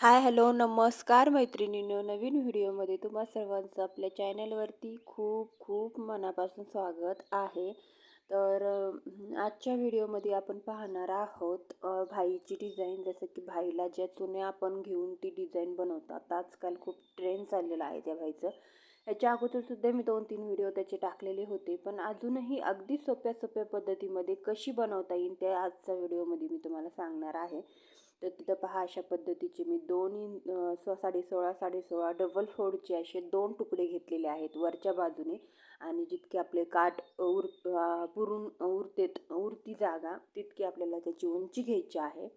Hi hello नमस्कार मैत्रिणींनो. नवीन व्हिडिओमध्ये तुम्हा सर्वांचं आपल्या चॅनलवरती खूप खूप मनापासून स्वागत आहे. तर आजच्या व्हिडिओमध्ये आपण पाहणार आहोत भाईची डिझाईन. जसं की भाईला ज्या चुन्या आपण घेऊन ती डिझाईन बनवतात. आजकाल खूप ट्रेंड चाललेला आहे त्या भाईचं. याच्या अगोदरसुद्धा मी दोन तीन व्हिडिओ त्याचे टाकलेले होते. पण अजूनही अगदी सोप्या सोप्या पद्धतीमध्ये कशी बनवता येईल त्या आजच्या व्हिडिओमध्ये मी तुम्हाला सांगणार आहे. तर तिथं पहा अशा पद्धतीचे मी दोन इन स साडे सोळा साडे सोळा डबल फोडचे असे दोन तुकडे घेतलेले आहेत वरच्या बाजूने. आणि जितके आपले काठ उर पुरून उरतेत उरती जागा तितकी आपल्याला त्याची उंची घ्यायची आहे.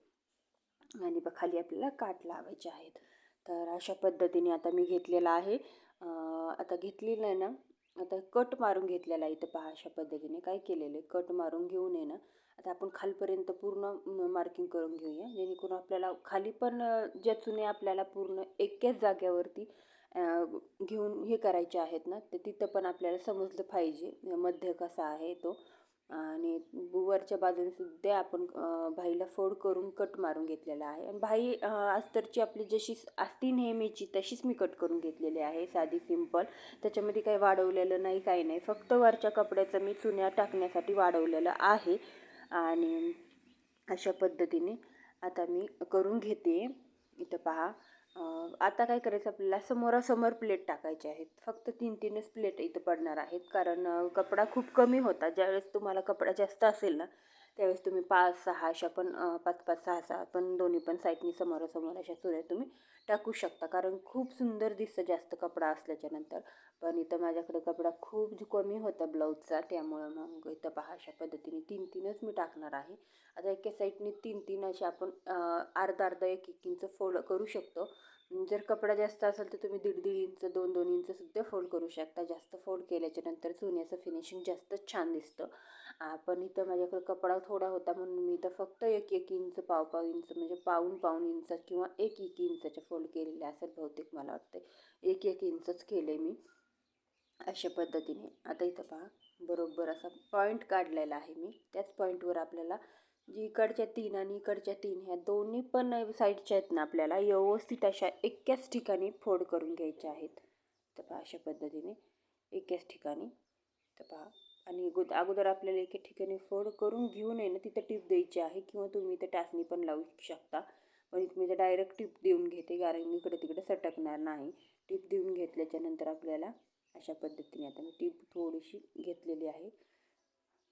आणि खाली आपल्याला काठ लावायचे आहेत. तर अशा पद्धतीने आता मी घेतलेला आहे. आता घेतलेलं आहे ना आता कट मारून घेतलेला आहे इथं पहा अशा पद्धतीने. काय केलेलं आहे? कट मारून घेऊन आहे ना आता आपण खालपर्यंत पूर्ण मार्किंग करून घेऊया. जेणेकरून आपल्याला खाली पण ज्या चुने आपल्याला पूर्ण एकाच जाग्यावरती घेऊन हे करायचे आहेत ना तर तिथं पण आपल्याला समजलं पाहिजे मध्य कसा आहे तो. आणि वरच्या बाजूने सुद्धा आपण भाईला फोड करून कट मारून घेतलेला आहे. आणि भाई अस्तरची आपली जशी असती नेहमीची तशीच मी कट करून घेतलेली आहे साधी सिंपल त्याच्यामध्ये काही वाढवलेलं नाही काही नाही. फक्त वरच्या कपड्याचं मी चुन्या टाकण्यासाठी वाढवलेलं आहे. आणि अशा पद्धतीने आता मी करून घेते. इथं पहा. आता काय करायचं? आपल्याला समोरासमोर प्लेट टाकायचे आहेत. फक्त तीन तीनच प्लेट इथं पडणार आहेत. कारण कपडा खूप कमी होता. ज्यावेळेस तुम्हाला कपडा जास्त असेल ना त्यावेळेस तुम्ही पाच सहा अशा पण पाच पाच सहा सहा पण दोन्ही पण साईडनी समोरासमोर अशा चुऱ्या तुम्ही टाकू शकता. कारण खूप सुंदर दिसतं जास्त कपडा असल्याच्यानंतर पण इथं माझ्याकडे कपडा खूप कमी होता ब्लाऊजचा त्यामुळं मग इथं पहा अशा पद्धतीने तीन तीनच मी टाकणार आहे. आता एका साईडने तीन तीन असे आपण अर्धा अर्धा एक एक इंच फोल्ड करू शकतो. जर कपडा जास्त असेल तर तुम्ही दीड दीड इंच दोन दोन इंच सुद्धा फोल्ड करू शकता. जास्त फोल्ड केल्याच्यानंतर चुन्याचं फिनिशिंग जास्त छान दिसतं. पण इथं माझ्याकडे कपडा थोडा होता म्हणून मी इथं फक्त एक एक इंच पाव पाव इंच म्हणजे पाऊन पाऊन इंच किंवा एक एक इंचाच्या फोल्ड केलेल्या असेल बहुतेक मला वाटतं एक एक इंचच केले मी. अशा पद्धतीने. आता इथं पहा. बरोबर असा पॉईंट काढलेला आहे मी. त्याच पॉईंटवर आपल्याला जी इकडच्या तीन आणि इकडच्या तीन ह्या दोन्ही पण साईडच्या आहेत ना आपल्याला व्यवस्थित अशा एकाच ठिकाणी फोड करून घ्यायच्या आहेत. तर पहा अशा पद्धतीने एकाच ठिकाणी. तर पहा. आणि गुद अगोदर आपल्याला एका ठिकाणी फोड करून घेऊन आहे ना तिथं टीप द्यायची आहे किंवा तुम्ही इथं टाचणी पण लावू शकता. पण मी तर डायरेक्ट टीप देऊन घेते कारण इकडे तिकडे सटकणार नाही. टीप देऊन घेतल्याच्यानंतर आपल्याला अशा पद्धतीने आता मी टीप थोडीशी घेतलेली आहे.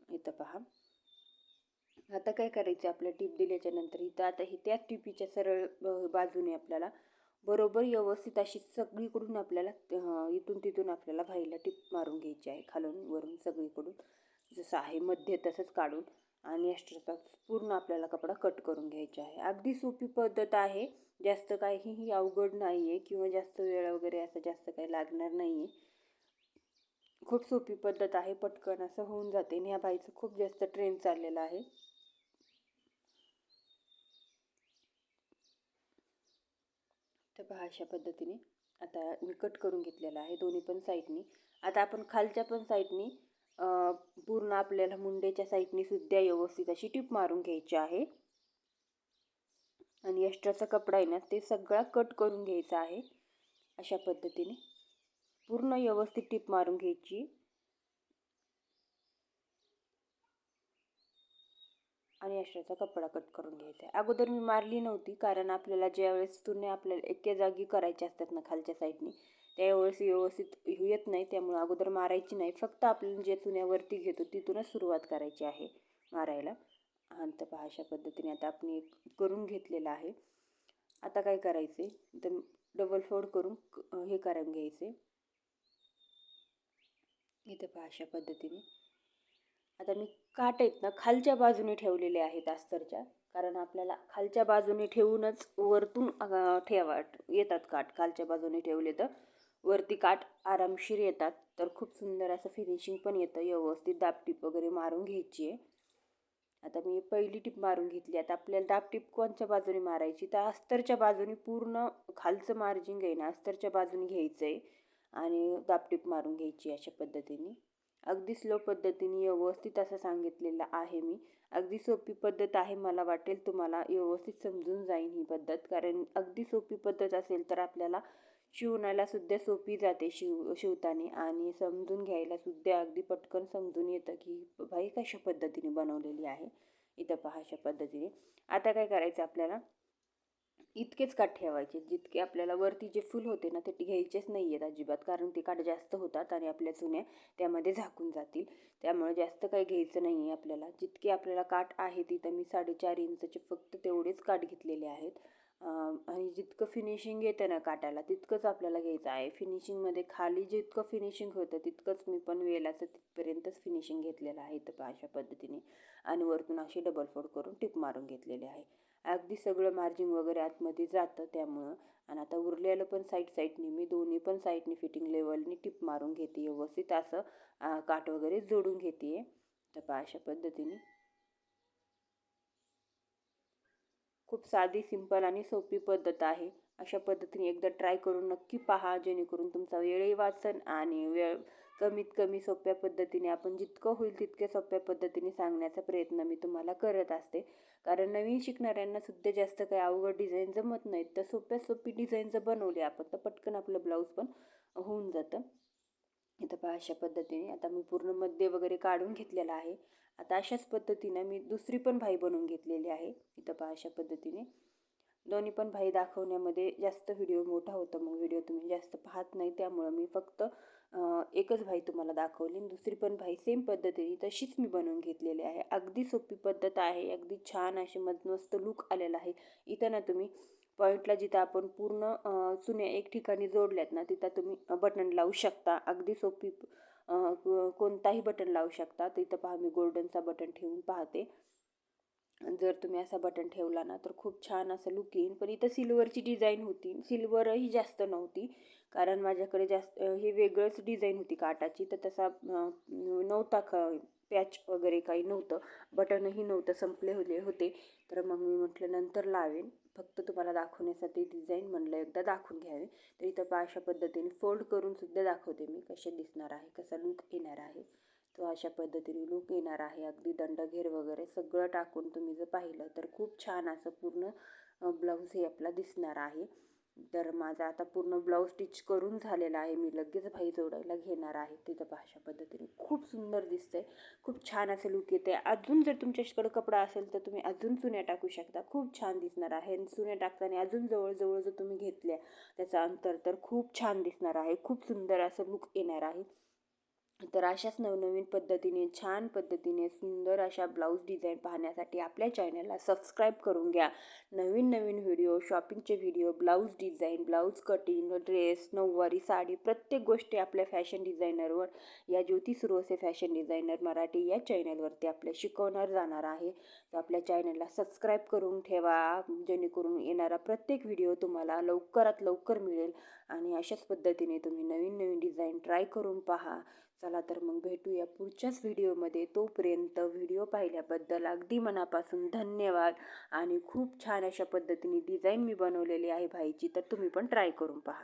इथं पहा. आता काय करायचं? आपल्या टीप दिल्याच्या नंतर इथं आता ही त्याच टिपीच्या सरळ बाजूने आपल्याला बरोबर व्यवस्थित अशी सगळीकडून आपल्याला इथून तिथून आपल्याला भाईला टीप मारून घ्यायची आहे. खालून वरून सगळीकडून. जसं आहे मध्य तसंच काढून आणि एक्स्ट्राचा पूर्ण आपल्याला कपडा कट करून घ्यायचा आहे. अगदी सोपी पद्धत आहे. जास्त काहीही अवघड नाही आहे किंवा जास्त वेळ वगैरे असं जास्त काही लागणार नाही आहे खूप सोपी पद्धत आहे पटकन असं होऊन जाते आणि ह्या बाईचं खूप जास्त ट्रेंड चाललेला आहे. तर पहा अशा पद्धतीने आता मी कट करून घेतलेला आहे दोन्ही पण साईडनी आता आपण खालच्या पण साईडनी पूर्ण आपल्याला मुंडेच्या साईडनी सुद्धा व्यवस्थित अशी टीप मारून घ्यायची आहे. आणि एक्स्ट्राचा कपडा आहे ना ते सगळा कट करून घ्यायचा आहे. अशा पद्धतीने. पूर्ण व्यवस्थित टीप मारून घ्यायची. आणि अशाचा कपडा कट करून घ्यायचा आहे. अगोदर मी मारली नव्हती कारण आपल्याला ज्यावेळेस तुरणे आपल्याला एके जागी करायचे असतात ना खालच्या साईडने त्यावेळेस व्यवस्थित येत नाही त्यामुळे अगोदर मारायची नाही. फक्त आपण जे चुन्यावरती घेतो तिथूनच सुरुवात करायची आहे मारायला. हां तर पहा अशा पद्धतीने आता आपण एक करून घेतलेलं आहे. आता काय करायचे तर डबल फोल्ड करून हे करून घ्यायचे इथं पहा अशा पद्धतीने. आता मी काट आहेत ना खालच्या बाजूने ठेवलेले आहेत अस्तरच्या. कारण आपल्याला खालच्या बाजूने ठेवूनच वरतून ठेवा येतात काठ खालच्या बाजूने ठेवले तर वरती काठ आरामशीर येतात. तर खूप सुंदर असं फिनिशिंग पण येतं. व्यवस्थित दाबटीप वगैरे मारून घ्यायची आहे. आता मी पहिली टीप मारून घेतली. आता आपल्याला दाबटीप कोणच्या बाजूने मारायची? तर अस्तरच्या बाजूने पूर्ण खालचं मार्जिंग आहे ना अस्तरच्या बाजूने घ्यायचं आहे आणि दापटीप मारून घ्यायची अशा पद्धतीने. अगदी स्लो पद्धतीने व्यवस्थित असं सांगितलेलं आहे मी. अगदी सोपी पद्धत आहे मला वाटेल तुम्हाला व्यवस्थित समजून जाईल ही पद्धत. कारण अगदी सोपी पद्धत असेल तर आपल्याला शिवणायला सुद्धा सोपी जाते शिव शिवताना. आणि समजून घ्यायला सुद्धा अगदी पटकन समजून येतं की बाई कशा पद्धतीने बनवलेली आहे. इथं पहा अशा पद्धतीने. आता काय करायचं आपल्याला? इतकेच काठ ठेवायचे जितके आपल्याला वरती जे फुल होते ना ते घ्यायचेच नाही आहेत अजिबात. कारण ते काठ जास्त होतात आणि आपल्या चुन्या त्यामध्ये झाकून जातील. त्यामुळे जास्त काही घ्यायचं नाही आहे आपल्याला. जितके आपल्याला काठ आहे तिथं मी साडेचार इंचचे फक्त तेवढेच काठ घेतलेले आहेत. आणि जितकं फिनिशिंग येतं ना काटाला तितकंच आपल्याला घ्यायचं आहे. फिनिशिंगमध्ये खाली जितकं फिनिशिंग होतं तितकंच मी पण वेलाचं तिथपर्यंतच फिनिशिंग घेतलेलं आहे तर अशा पद्धतीने. आणि वरतून अशी डबल फोड करून टिप मारून घेतलेले आहे. अगदी सगळं मार्जिंग वगैरे आतमध्ये जातं त्यामुळं. आणि आता उरलेलं पण साईड साईडनी मी दोन्ही पण साईडनी फिटिंग लेवलनी टिप मारून घेते व्यवस्थित असं काठ वगैरे जोडून घेते. तर पहा अशा पद्धतीने. खूप साधी सिंपल आणि सोपी पद्धत आहे. अशा पद्धतीने एकदा ट्राय करून नक्की पहा जेणेकरून तुमचा वेळही वाचन आणि वेळ कमीत कमी सोप्या पद्धतीने आपण जितकं होईल तितक्या सोप्या पद्धतीने सांगण्याचा प्रयत्न मी तुम्हाला करत असते. कारण नवीन शिकणाऱ्यांना सुद्धा जास्त काही अवघड डिझाईन जमत नाहीत. तर सोप्या सोपी डिझाईन जर बनवली आपण तर पटकन आपलं ब्लाऊज पण होऊन जातं. इथं पहा अशा पद्धतीने. आता मी पूर्ण मध्य वगैरे काढून घेतलेला आहे. आता अशाच पद्धतीनं मी दुसरी पण भाई बनवून घेतलेली आहे. इथं पहा अशा पद्धतीने. दोन्ही पण भाई दाखवण्यामध्ये जास्त व्हिडिओ मोठा होता. मग व्हिडिओ तुम्ही जास्त पाहत नाही. त्यामुळं मी फक्त एकच भाई तुम्हाला दाखवली दुसरी पण भाई सेम पद्धतीने तशीच मी बनवून घेतलेली आहे. अगदी सोपी पद्धत आहे अगदी छान अशी मस्त मस्त लुक आलेला आहे. इथं ना तुम्ही पॉईंटला जिथं आपण पूर्ण चुन्या एक ठिकाणी जोडल्यात ना तिथं तुम्ही बटन लावू शकता. अगदी सोपी कोणताही बटन लावू शकता. तिथं पहा मी गोल्डनचा बटन ठेवून पाहते. जर तुम्ही असा बटन ठेवला ना तर खूप छान असं लुक येईल. पण इथं सिल्वरची डिझाईन होती. सिल्वरही जास्त नव्हती. कारण माझ्याकडे जास्त हे वेगळंच डिझाईन होती काटाची तर तसा नव्हता ख पॅच वगैरे काही नव्हतं बटनही नव्हतं संपले होते होते. तर मग मी म्हटलं नंतर लावेन. फक्त तुम्हाला दाखवण्यासाठी डिझाईन म्हणलं एकदा दाखवून घ्यावे. तर इथं पा अशा पद्धतीने फोल्ड करून सुद्धा दाखवते मी कसे दिसणार आहे कसा लूक येणार आहे. तो अशा पद्धतीने लूक येणार आहे. अगदी दंडघेर वगैरे सगळं टाकून तुम्ही जर पाहिलं तर खूप छान असं पूर्ण ब्लाऊज हे आपला दिसणार आहे. तर माझा आता पूर्ण ब्लाऊज स्टिच करून झालेला आहे. मी लगेच भाई जोडायला घेणार आहे. तिथं भाषा पद्धतीने खूप सुंदर दिसतंय. खूप छान असं लुक येते अजून जर तुमच्याकडे कपडा असेल तर तुम्ही अजून चुन्या टाकू शकता. खूप छान दिसणार आहे. आणि चुन्या टाकताना अजून जवळजवळ जर तुम्ही घेतल्या त्याचं अंतर तर खूप छान दिसणार आहे. खूप सुंदर असं लुक येणार आहे. तर अशाच नवनवीन पद्धतीने छान पद्धतीने सुंदर अशा ब्लाऊज डिझाईन पाहण्यासाठी आपल्या चॅनलला सबस्क्राईब करून घ्या. नवीन नवीन video शॉपिंगचे video blouse design blouse cutting dress नऊवारी साडी प्रत्येक गोष्टी आपल्या फॅशन डिझायनरवर या ज्योती सुरोसे फॅशन डिझायनर मराठी या चॅनलवरती आपल्या शिकवणार जाणार आहे. तर आपल्या चॅनलला सबस्क्राईब करून ठेवा जेणेकरून येणारा प्रत्येक व्हिडिओ तुम्हाला लवकरात लवकर मिळेल. आणि अशाच पद्धतीने तुम्ही नवीन नवीन डिझाईन ट्राय करून पहा. चला तर मग भेटूया पुढच्याच व्हिडिओमध्ये. तोपर्यंत व्हिडिओ पाहिल्याबद्दल अगदी मनापासून धन्यवाद. आणि खूप छान अशा पद्धतीने डिझाईन मी बनवलेली आहे भाईची तर तुम्ही पण ट्राय करून पहा.